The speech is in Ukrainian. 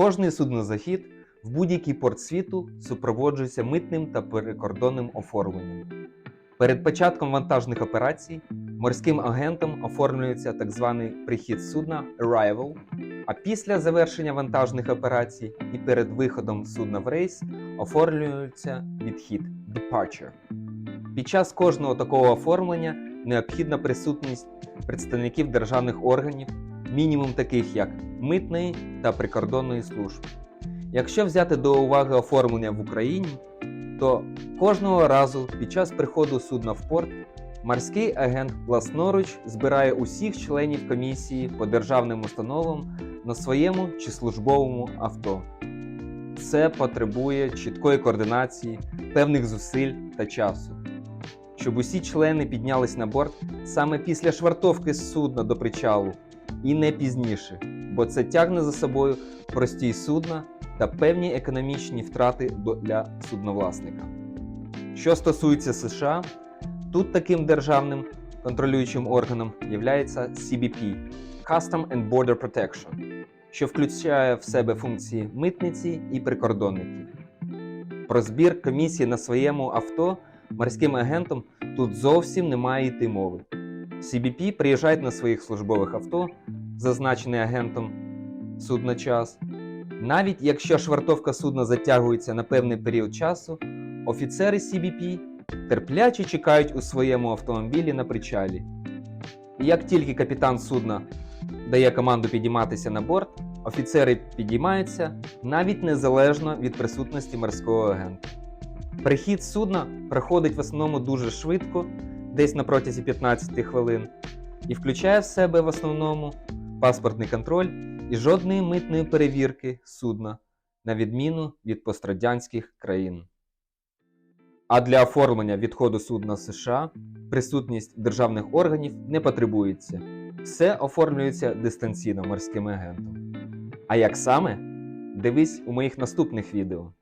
Кожний суднозахід в будь-який порт світу супроводжується митним та перекордонним оформленням. Перед початком вантажних операцій морським агентом оформлюється так званий прихід судна Arrival, а після завершення вантажних операцій і перед виходом судна в рейс оформлюється відхід Departure. Під час кожного такого оформлення необхідна присутність представників державних органів, мінімум таких як митної та прикордонної служб. Якщо взяти до уваги оформлення в Україні, то кожного разу під час приходу судна в порт морський агент власноруч збирає усіх членів комісії по державним установам на своєму чи службовому авто. Це потребує чіткої координації, певних зусиль та часу. Щоб усі члени піднялись на борт саме після швартовки судна до причалу і не пізніше, бо це тягне за собою простій судна та певні економічні втрати для судновласника. Що стосується США, тут таким державним контролюючим органом є CBP Custom and Border Protection, що включає в себе функції митниці і прикордонників. Про збір комісії на своєму авто морським агентом тут зовсім немає йти мови. CBP приїжджають на своїх службових авто, зазначений агентом судна час. Навіть якщо швартовка судна затягується на певний період часу, офіцери CBP терпляче чекають у своєму автомобілі на причалі. І як тільки капітан судна дає команду підійматися на борт, офіцери підіймаються навіть незалежно від присутності морського агента. Прихід судна проходить в основному дуже швидко, десь на протязі 15 хвилин, і включає в себе в основному паспортний контроль і жодної митної перевірки судна, на відміну від пострадянських країн. А для оформлення відходу судна США присутність державних органів не потребується. Все оформлюється дистанційно морським агентом. А як саме? Дивись у моїх наступних відео.